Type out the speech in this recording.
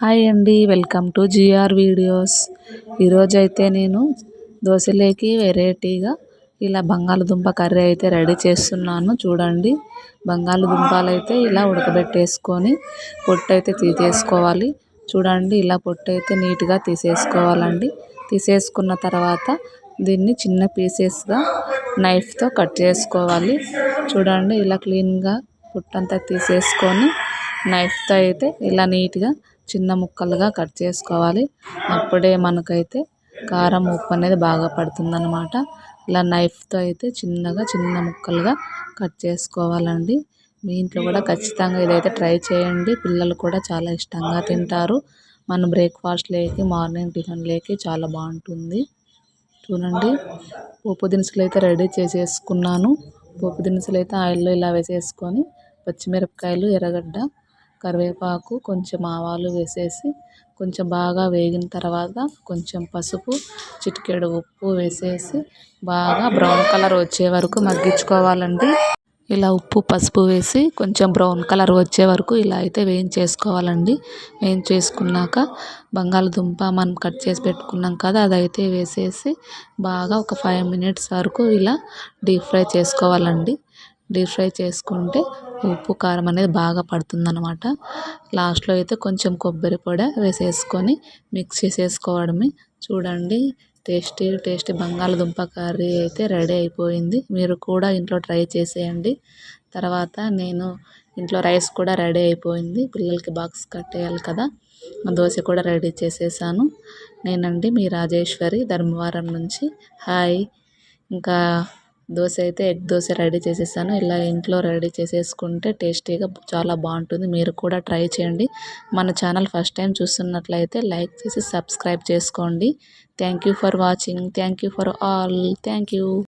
Hi అండి welcome to GR videos. ఈరోజైతే నేను దోశలేకి వెరైటీగా ఇలా బంగాళదుంప కర్రీ అయితే రెడీ చేస్తున్నాను. చూడండి బంగాళదుంపలు అయితే ఇలా ఉడకబెట్టేసుకొని పొట్టు అయితే తీసేసుకోవాలి. చూడండి ఇలా పొట్టు అయితే నీట్గా తీసేసుకోవాలండి. తీసేసుకున్న తర్వాత దీన్ని చిన్న పీసెస్గా నైఫ్తో కట్ చేసుకోవాలి. చూడండి ఇలా క్లీన్గా పొట్టంతా తీసేసుకొని నైఫ్తో అయితే ఇలా నీట్గా చిన్న ముక్కలుగా కట్ చేసుకోవాలి. అప్పుడే మనకైతే కారం ఉప్పు అనేది బాగా పడుతుందన్నమాట. ఇలా నైఫ్తో అయితే చిన్నగా చిన్న ముక్కలుగా కట్ చేసుకోవాలండి. మీ ఇంట్లో కూడా ఖచ్చితంగా ఇదైతే ట్రై చేయండి. పిల్లలు కూడా చాలా ఇష్టంగా తింటారు. మన బ్రేక్ఫాస్ట్లోకి మార్నింగ్ టిఫిన్లోకి చాలా బాగుంటుంది. చూడండి. పోపు దినుసులు అయితే రెడీ చేసేసుకున్నాను. పోపు దినుసులు అయితే ఆయిల్లో ఇలా వేసేసుకొని పచ్చిమిరపకాయలు ఎర్రగడ్డ కరివేపాకు కొంచెం ఆవాలు వేసేసి కొంచెం బాగా వేగిన తర్వాత కొంచెం పసుపు చిటికెడు ఉప్పు వేసేసి బాగా బ్రౌన్ కలర్ వచ్చే వరకు మగ్గించుకోవాలండి. ఇలా ఉప్పు పసుపు వేసి కొంచెం బ్రౌన్ కలర్ వచ్చే వరకు ఇలా అయితే వేయించేసుకోవాలండి. వేయించేసుకున్నాక బంగాళదుంప మనం కట్ చేసి పెట్టుకున్నాం కదా అదైతే వేసేసి బాగా ఒక ఫైవ్ మినిట్స్ వరకు ఇలా డీప్ ఫ్రై చేసుకోవాలండి. డీప్ ఫ్రై చేసుకుంటే ఉప్పు కారం అనేది బాగా పడుతుందన్నమాట. లాస్ట్లో అయితే కొంచెం కొబ్బరి పొడి వేసేసుకొని మిక్స్ చేసేసుకోవడమే. చూడండి టేస్టీ టేస్టీ బంగాళదుంప కర్రీ అయితే రెడీ అయిపోయింది. మీరు కూడా ఇంట్లో ట్రై చేసేయండి. తర్వాత నేను ఇంట్లో రైస్ కూడా రెడీ అయిపోయింది. పిల్లలకి బాక్స్ కట్టేయాలి కదా దోశ కూడా రెడీ చేసేసాను. నేనండి మీ రాజేశ్వరి ధర్మవరం నుంచి. హాయ్. ఇంకా దోశ అయితే ఎగ్ దోశ రెడీ చేసేసాను. ఇలా ఇంట్లో రెడీ చేసేసుకుంటే టేస్టీగా చాలా బాగుంటుంది. మీరు కూడా ట్రై చేయండి. మన ఛానల్ ఫస్ట్ టైం చూస్తున్నట్లయితే లైక్ చేసి సబ్స్క్రైబ్ చేసుకోండి. Thank you for watching. Thank you for all. Thank you.